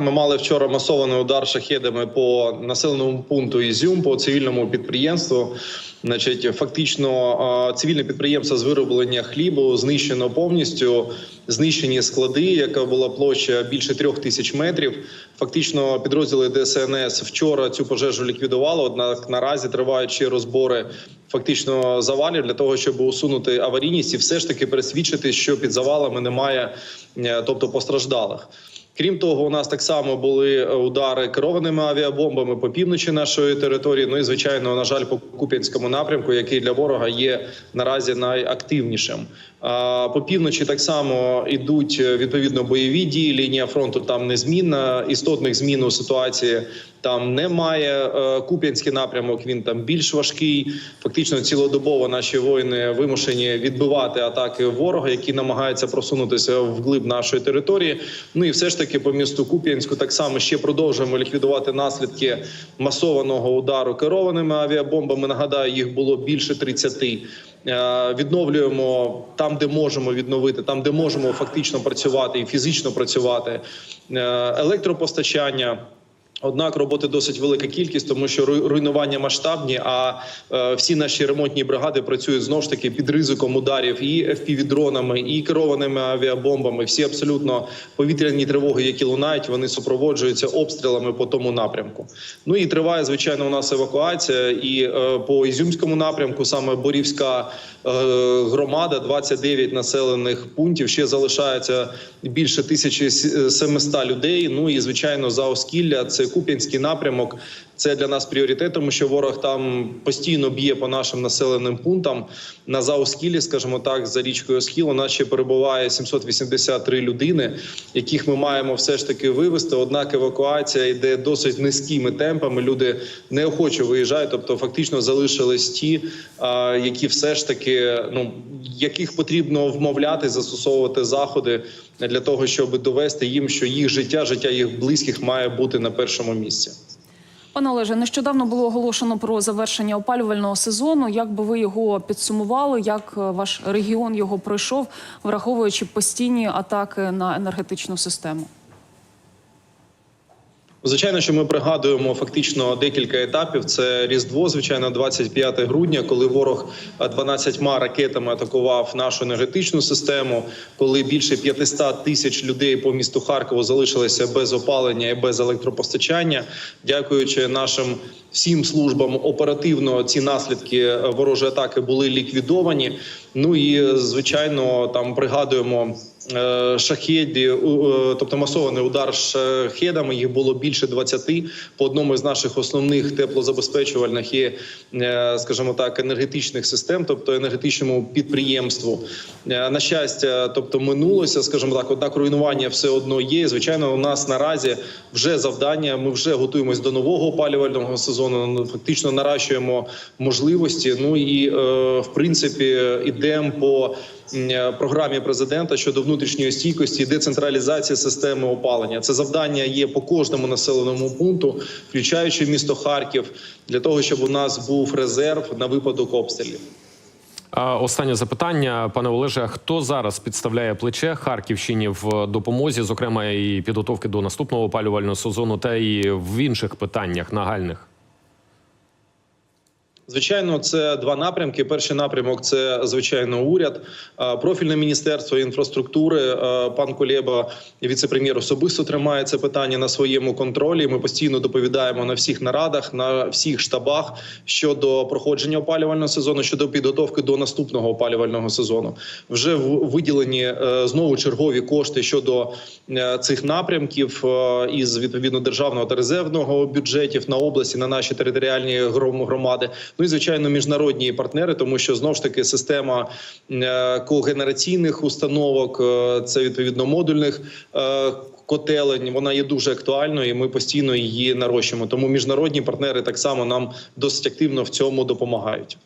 Ми мали вчора масований удар шахедами по населеному пункту Ізюм, по цивільному підприємству. Значить, фактично, цивільне підприємство з вироблення хлібу знищено повністю. Знищені склади, яка була площа більше трьох тисяч метрів. Фактично, підрозділи ДСНС вчора цю пожежу ліквідували. Однак наразі тривають ще розбори фактично завалів для того, щоб усунути аварійність і все ж таки пересвідчити, що під завалами немає, е, тобто постраждалих. Крім того, у нас так само були е, удари керованими авіабомбами по півночі нашої території. Ну і звичайно, на жаль, по Куп'янському напрямку, який для ворога є наразі найактивнішим. А по півночі так само йдуть е, відповідно бойові дії. Лінія фронту там незмінна. Істотних змін у ситуації там немає. Е, Куп'янський напрямок він там більш важкий. Фактично, цілодобово наші воїни вимушені відбивати атаки ворога, які намагаються просунутися вглиб нашої території. Ну і все ж таки по місту Куп'янську так само ще продовжуємо ліквідувати наслідки масованого удару керованими авіабомбами. Нагадаю, їх було більше 30. Е, Відновлюємо там, де можемо відновити, там де можемо фактично працювати і фізично працювати. Е, Електропостачання. Однак роботи досить велика кількість, тому що руйнування масштабні. А е, всі наші ремонтні бригади працюють знов ж таки під ризиком ударів і FPV-дронами, і керованими авіабомбами. Всі абсолютно повітряні тривоги, які лунають, вони супроводжуються обстрілами по тому напрямку. Ну і триває звичайно у нас евакуація. І е, по ізюмському напрямку саме Борівська е, громада, 29 населених пунктів. Ще залишається більше 1700 людей. Ну і звичайно, за Оскілля це Куп'янський напрямок. Це для нас пріоритет, тому що ворог там постійно б'є по нашим населеним пунктам. На Заоскілі, скажімо так, за річкою Оскіл у нас ще перебуває 783 людини, яких ми маємо все ж таки вивезти. Однак евакуація йде досить низькими темпами. Люди неохоче виїжджають, тобто фактично залишились ті, які все ж таки ну яких потрібно вмовляти, застосовувати заходи для того, щоб довести їм, що їх життя, життя їх близьких має бути на першому місці. Пане Олеже, нещодавно було оголошено про завершення опалювального сезону. Як би ви його підсумували? Як е, ваш регіон його пройшов, враховуючи постійні атаки на енергетичну систему? Звичайно, що ми пригадуємо фактично декілька етапів. Це Різдво, звичайно, 25 грудня, коли ворог е, 12 ракетами атакував нашу енергетичну систему, коли більше 500 тисяч людей по місту Харкову залишилися без опалення і без електропостачання. Дякуючи нашим всім службам, оперативно ці наслідки е, ворожої атаки були ліквідовані. Ну і звичайно, там пригадуємо е, шахеді, е, тобто масований удар шахедами. Їх було більше 20 по одному з наших основних теплозабезпечувальних і, е, скажімо так, енергетичних систем, тобто енергетичному підприємству. Е, На щастя, тобто минулося, скажімо так, однак руйнування все одно є. Звичайно, у нас наразі вже завдання. Ми вже готуємось до нового опалювального сезону. Ну, Фактично наращуємо можливості. Ну і е, в принципі ідемо по е, програмі президента щодо внутрішньої стійкості і децентралізації системи опалення. Це завдання є по кожному населеному пункту, включаючи місто Харків, для того, щоб у нас був резерв на випадок обстрілів. Останнє запитання, пане Олеже. Хто зараз підставляє плече Харківщині в допомозі, зокрема і підготовки до наступного опалювального сезону, та і в інших питаннях нагальних? Звичайно, це два напрямки. Перший напрямок це звичайно уряд, профільне міністерство інфраструктури. Пан Кулєба, віце-прем'єр, особисто тримає це питання на своєму контролі. Ми постійно доповідаємо на всіх нарадах, на всіх штабах щодо проходження опалювального сезону, щодо підготовки до наступного опалювального сезону. Вже виділені е, знову чергові кошти щодо е, цих напрямків е, із відповідно державного та резервного бюджетів на області, на наші територіальні гром- громади. Ну і звичайно, міжнародні партнери, тому що знов ж таки система е, когенераційних установок, е, це відповідно модульних. е, Котелень вона є дуже актуальною, і ми постійно її нарощуємо. Тому міжнародні партнери так само нам досить активно в цьому допомагають.